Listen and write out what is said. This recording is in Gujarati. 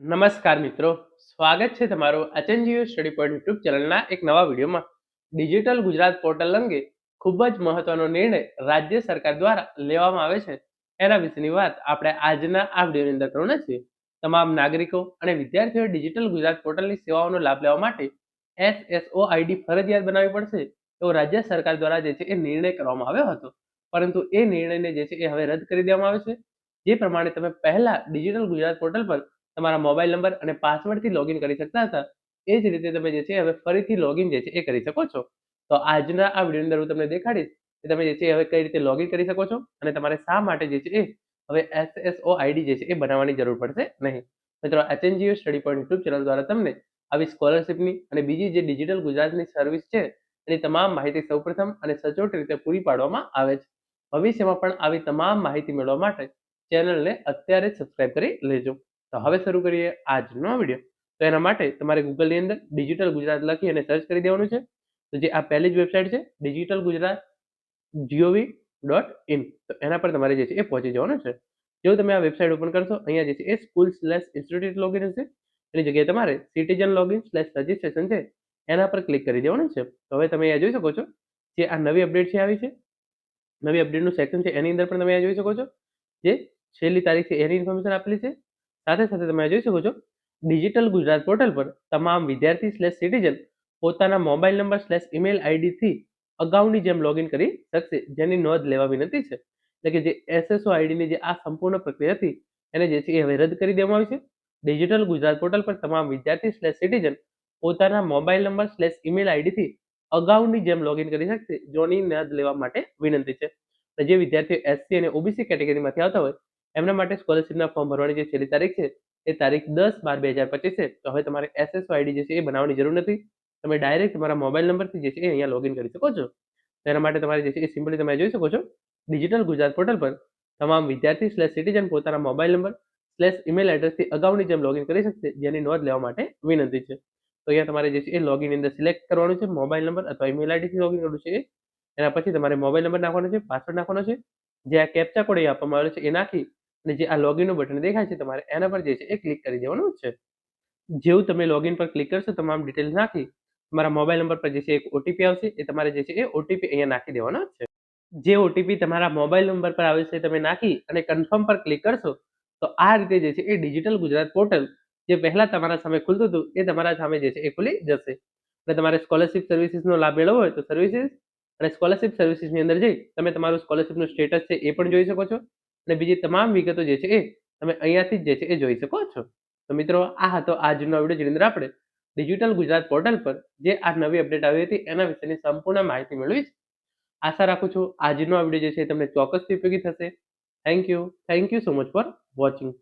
નમસ્કાર મિત્રો, સ્વાગત છે તમારું અચનજીઓ સ્ટડી પોઈન્ટ યુટ્યુબ ચેનલના એક નવા વિડીયોમાં. ડિજિટલ ગુજરાત પોર્ટલ અંગે ખૂબ જ મહત્વનો નિર્ણય રાજ્ય સરકાર દ્વારા લેવામાં આવે છે. એના વિશેની વાત આપણે આજના આ વિડીયોની અંદર કરવાના છીએ. તમામ નાગરિકો અને વિદ્યાર્થીઓ ડિજિટલ ગુજરાત પોર્ટલની સેવાઓનો લાભ લેવા માટે એસએસઓ આઈડી ફરજિયાત બનાવવી પડશે એવો રાજ્ય સરકાર દ્વારા જે છે એ નિર્ણય કરવામાં આવ્યો હતો. પરંતુ એ નિર્ણયને જે છે એ હવે રદ કરી દેવામાં આવે છે. જે પ્રમાણે તમે પહેલા ડિજિટલ ગુજરાત પોર્ટલ પર તમારા મોબાઈલ નંબર અને પાસવર્ડથી લોગિન કરી શકતા હતા એ જ રીતે તમે જે છે હવે ફરીથી લોગિન જે છે એ કરી શકો છો. તો આજના આ વિડીયોની અંદર હું તમને દેખાડીશ કે તમે જે છે હવે કઈ રીતે લોગિન કરી શકો છો અને તમારે શા માટે જે છે એ હવે એસએસઓ આઈડી જે છે એ બનાવવાની જરૂર પડશે નહીં. મિત્રો HNGO study point YouTube channel દ્વારા તમને આવી સ્કોલરશિપની અને બીજી જે ડિજિટલ ગુજરાતની સર્વિસ છે, એની તમામ માહિતી સૌપ્રથમ અને સચોટ રીતે પૂરી પાડવામાં આવે છે. ભવિષ્યમાં પણ આવી તમામ માહિતી મેળવવા માટે ચેનલને અત્યારે જ સબસ્ક્રાઇબ કરી લેજો. તો હવે શરૂ કરીએ આજનો વીડિયો. તો એના માટે તમારે ગૂગલની અંદર ડિજિટલ ગુજરાત લખી અને સર્ચ કરી દેવાનું છે. તો જે આ પહેલી જ વેબસાઇટ છે digital Gujarat G O V dot in તો એના પર તમારે જે છે એ પહોંચી જવાનું છે. જો તમે આ વેબસાઇટ ઓપન કરશો, અહીંયા જે છે એ સ્કૂલ સ્લેશ ઇન્સ્ટિટ્યૂટ લોગિન હશે. એની જગ્યાએ તમારે સિટીઝન લોગિન સ્લેશ રજિસ્ટ્રેશન છે, એના પર ક્લિક કરી દેવાનું છે. તો હવે તમે અહીંયા જોઈ શકો છો, જે આ નવી અપડેટ છે આવી છે. નવી અપડેટનું સેક્શન છે, એની અંદર પણ તમે અહીંયા જોઈ શકો છો. જે છેલ્લી તારીખ છે, એની ઇન્ફોર્મેશન આપેલી છે. સાથે સાથે તમે જોઈ શકો છો ડિજિટલ ગુજરાત પોર્ટલ પર તમામ વિદ્યાર્થી સ્લેશ સિટીઝન પોતાના મોબાઈલ નંબર સ્લેશ ઈમેલ આઈડીથી અગાઉની જેમ લોગિન કરી શકશે, જેની નોંધ લેવા વિનંતી છે. એટલે કે જે એસએસઓ આઈડીની જે આ સંપૂર્ણ પ્રક્રિયા હતી, એને જે છે એ હવે રદ કરી દેવામાં આવી છે. ડિજિટલ ગુજરાત પોર્ટલ પર તમામ વિદ્યાર્થી સ્લેશ સિટીઝન પોતાના મોબાઈલ નંબર સ્લેશ ઈમેલ આઈડીથી અગાઉની જેમ લોગિન કરી શકશે, જોની નોંધ લેવા માટે વિનંતી છે. જે વિદ્યાર્થીઓ એસસી અને ઓબીસી કેટેગરીમાંથી આવતા હોય એમના માટે સ્કોલરશિપના ફોર્મ ભરવાની જે છેલ્લી તારીખ છે, એ તારીખ દસ બાર બે હજાર પચીસ છે. તો હવે તમારે એસએસઓ આઈડી જે છે એ બનાવવાની જરૂર નથી. તમે ડાયરેક્ટ તમારા મોબાઈલ નંબરથી જે છે એ અહીંયા લોગિન કરી શકો છો. તેના માટે તમારે જે છે એ સિમ્પલી તમે જોઈ શકો છો. ડિજિટલ ગુજરાત પોર્ટલ પર તમામ વિદ્યાર્થી સ્લેશ સિટીઝન પોતાના મોબાઈલ નંબર સ્લેશ ઇમેલ એડ્રેસથી અગાઉની જેમ લોગિન કરી શકશે, જેની નોંધ લેવા માટે વિનંતી છે. તો અહીંયા તમારે જે છે એ લોગિન અંદર સિલેક્ટ કરવાનું છે મોબાઈલ નંબર અથવા ઈમેલ આઈડીથી લોગિન કરવું છે એના પછી તમારે મોબાઈલ નંબર નાખવાનો છે પાસવર્ડ નાખવાનો છે. જે આ કેપ્ચા કોડ એ આપવામાં આવેલો છે, એ નાખી અને જે આ લોગિનનું બટન દેખાય છે તમારે, એના પર જે છે એ ક્લિક કરી દેવાનું છે. જેવું તમે લોગિન પર ક્લિક કરશો, તમામ ડિટેલ્સ નાખી, તમારા મોબાઈલ નંબર પર જે છે એક ઓટીપી આવશે, એ તમારે જે છે એ ઓટીપી અહીંયા નાખી દેવાનો છે. જે ઓટીપી તમારા મોબાઈલ નંબર પર આવે છે તમે નાખી અને કન્ફર્મ પર ક્લિક કરશો, તો આ રીતે જે છે એ ડિજિટલ ગુજરાત પોર્ટલ જે પહેલાં તમારા સામે ખુલતું હતું, એ તમારા સામે જે છે એ ખુલી જશે. અને તમારે સ્કોલરશિપ સર્વિસીસનો લાભ મેળવવો હોય તો સર્વિસીસ અને સ્કોલરશિપ સર્વિસીસની અંદર જઈ, તમે તમારું સ્કોલરશિપનું સ્ટેટસ છે એ પણ જોઈ શકો છો. અને બીજી તમામ વિગતો જે છે એ તમે અહીંયાથી જ જે છે એ જોઈ શકો છો. તો મિત્રો, આ હતો આજનો વીડિયો જેની અંદર આપણે ડિજિટલ ગુજરાત પોર્ટલ પર જે આ નવી અપડેટ આવી હતી એના વિશેની સંપૂર્ણ માહિતી મેળવી આશા રાખું છું આજનો આ વીડિયો જે છે તમને ચોક્કસથી ઉપયોગી થશે. Thank you thank you so much for watching